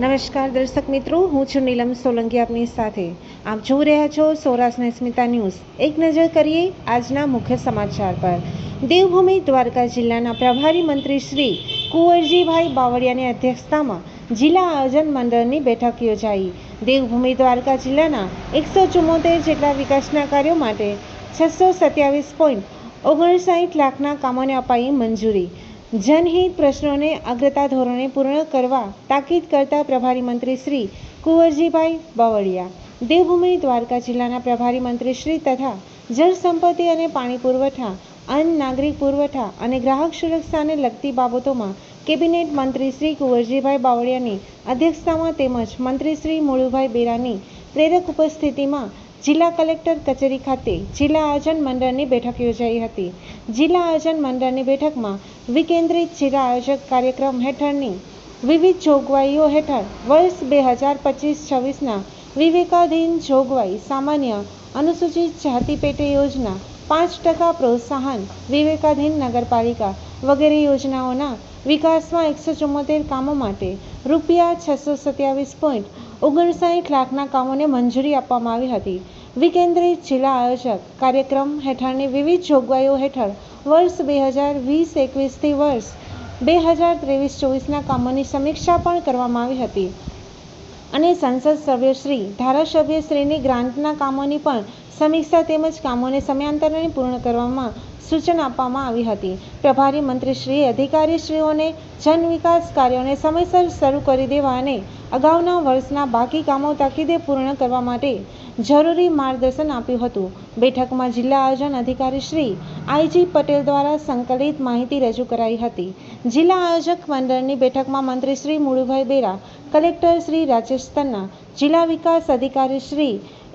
નમસ્કાર દર્શક મિત્રો, હું છું નીલમ સોલંકી આપની સાથે. આપ જોઈ રહ્યા છો સૌરાષ્ટ્રની સ્મિતા ન્યૂઝ. એક નજર કરીએ આજના મુખ્ય સમાચાર પર. દેવભૂમિ દ્વારકા જિલ્લાના પ્રભારી મંત્રી શ્રી કુંવરજીભાઈ બાવળિયાની અધ્યક્ષતામાં જિલ્લા આયોજન મંડળની બેઠક યોજાઈ. દેવભૂમિ દ્વારકા જિલ્લાના એકસો ચુમ્મોતેર જેટલા વિકાસના કાર્યો માટે છસો સત્યાવીસ પોઈન્ટ ઓગણસાઠ લાખના કામોને અપાઈ મંજૂરી. જનહિત પ્રશ્નોને અગ્રતા ધોરણે પૂર્ણ કરવા તાકીદ કરતા પ્રભારી મંત્રી શ્રી કુંવરજીભાઈ બાવળિયા, દેવભૂમિ દ્વારકા જિલ્લાના પ્રભારી મંત્રી શ્રી તથા જળ સંપત્તિ અને પાણી પુરવઠા, અન્ન નાગરિક પુરવઠા અને ગ્રાહક સુરક્ષાને લગતી બાબતોમાં કેબિનેટ મંત્રી શ્રી કુંવરજીભાઈ બાવળિયાની અધ્યક્ષતામાં તેમજ મંત્રી શ્રી મુળુભાઈ બેરાની પ્રેરક ઉપસ્થિતિમાં જિલ્લા કલેક્ટર કચેરી ખાતે જિલ્લા આયોજન મંડળની બેઠક યોજાઈ હતી. જિલ્લા આયોજન મંડળની બેઠકમાં વિકેન્દ્રિત જિલ્લા આયોજક કાર્યક્રમ હેઠળની વિવિધ જોગવાઈઓ હેઠળ વર્ષ બે હજાર પચીસ છવ્વીસના વિવેકાધીન જોગવાઈ સામાન્ય અનુસૂચિત જાતિ પેટે યોજના, પાંચ ટકા પ્રોત્સાહન વિવેકાધીન નગરપાલિકા વગેરે યોજનાઓના વિકાસમાં એકસો ચુમ્મોતેર કામો માટે રૂપિયા છસો સત્યાવીસ પોઈન્ટ ઓગણસાઠ લાખના કામોને મંજૂરી આપવામાં આવી હતી. વિકેન્દ્રિત જિલ્લા આયોજક કાર્યક્રમ હેઠળની વિવિધ જોગવાઈઓ હેઠળ વર્ષ બે હજાર વીસ એકવીસથી વર્ષ બે હજાર ત્રેવીસ ચોવીસના કામોની સમીક્ષા પણ કરવામાં આવી હતી. અને સંસદ સભ્યશ્રી, ધારાસભ્યશ્રીની ગ્રાન્ટના કામોની પણ સમીક્ષા તેમજ કામોને સમયાંતરે પૂર્ણ કરવામાં સૂચન આપવામાં આવી હતી. પ્રભારી મંત્રીશ્રીએ અધિકારીશ્રીઓને જન વિકાસ કાર્યોને સમયસર શરૂ કરી દેવા અને અગાઉના વર્ષના બાકી કામો તાકીદે પૂર્ણ કરવા માટે જરૂરી માર્ગદર્શન આપ્યું હતું. બેઠકમાં જિલ્લા આયોજન અધિકારી શ્રી આઈજી પટેલ દ્વારા સંકલિત માહિતી રજૂ કરાઈ હતી. જિલ્લા આયોજક મંડળની બેઠકમાં મંત્રી શ્રી મુળુભાઈ બેરા, કલેક્ટર શ્રી રાજેશ તન્ના, જિલ્લા વિકાસ અધિકારી શ્રી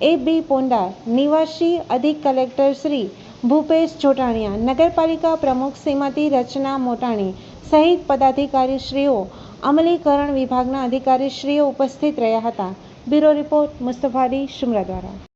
એ બી પોંડાર નિવાસી અધિક કલેક્ટર શ્રી ભૂપેશ ચોટાણીયા, નગરપાલિકા પ્રમુખ શ્રીમતી રચના મોટાણી સહિત પદાધિકારીશ્રીઓ, અમલીકરણ વિભાગના અધિકારીશ્રીઓ ઉપસ્થિત રહ્યા હતા. બ્યુરો રિપોર્ટ મુસ્તફાલી શુમરા દ્વારા.